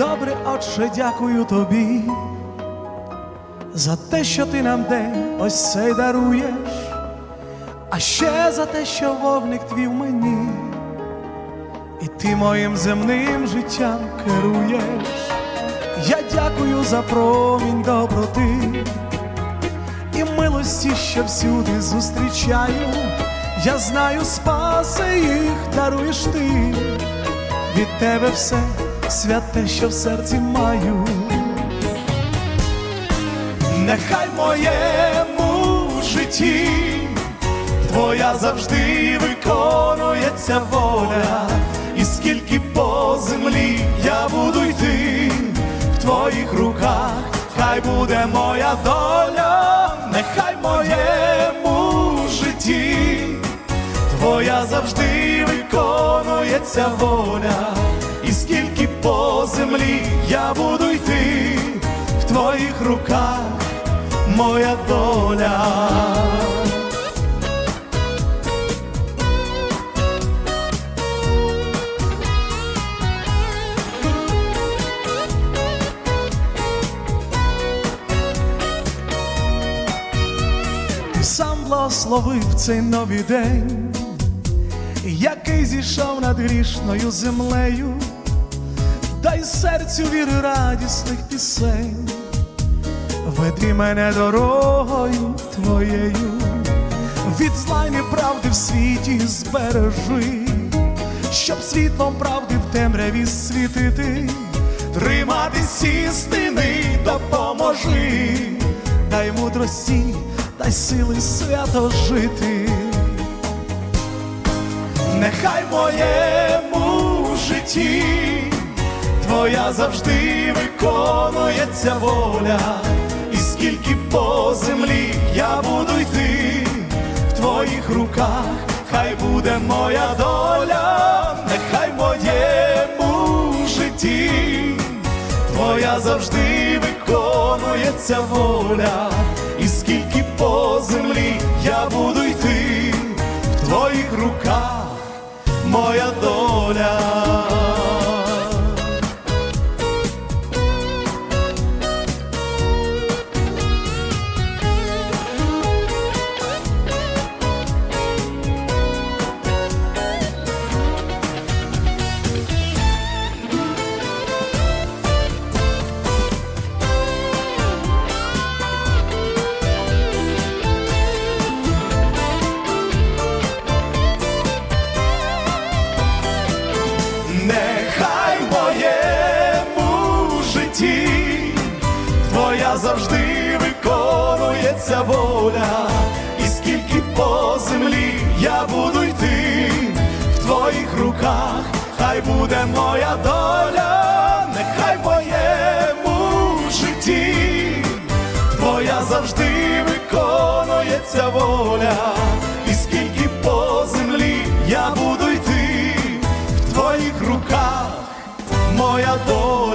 Добре, отче, дякую тобі за те, що ти нам день ось цей даруєш, а ще за те, що вогник твій в мені, і ти моїм земним життям керуєш. Я дякую за промінь доброти і милості, що всюди зустрічаю. Я знаю, спаси їх даруєш ти, від тебе все святе, що в серці маю. Нехай в моєму житті твоя завжди виконується воля, і скільки по землі я буду йти в твоїх руках, хай буде моя доля, нехай в моєму житті твоя завжди виконується воля, і землі я буду йти в твоїх руках, моя доля. Сам благословив цей новий день, який зійшов над грішною землею, дай серцю віри радісних пісень, веди мене дорогою твоєю, від зла й неправди в світі збережи, щоб світлом правди в темряві світити, триматись істини допоможи, дай мудрості, дай сили свято жити. Нехай моєму житті твоя завжди виконується воля, і скільки по землі я буду йти в твоїх руках, хай буде моя доля, нехай моєму житті твоя завжди виконується воля, і скільки по землі я буду йти в твоїх руках, моя доля. зветься воля, і скільки по землі я буду йти, в твоїх руках хай буде моя доля, нехай в моєму житті, твоя завжди виконується воля, і скільки по землі я буду йти, в твоїх руках моя доля.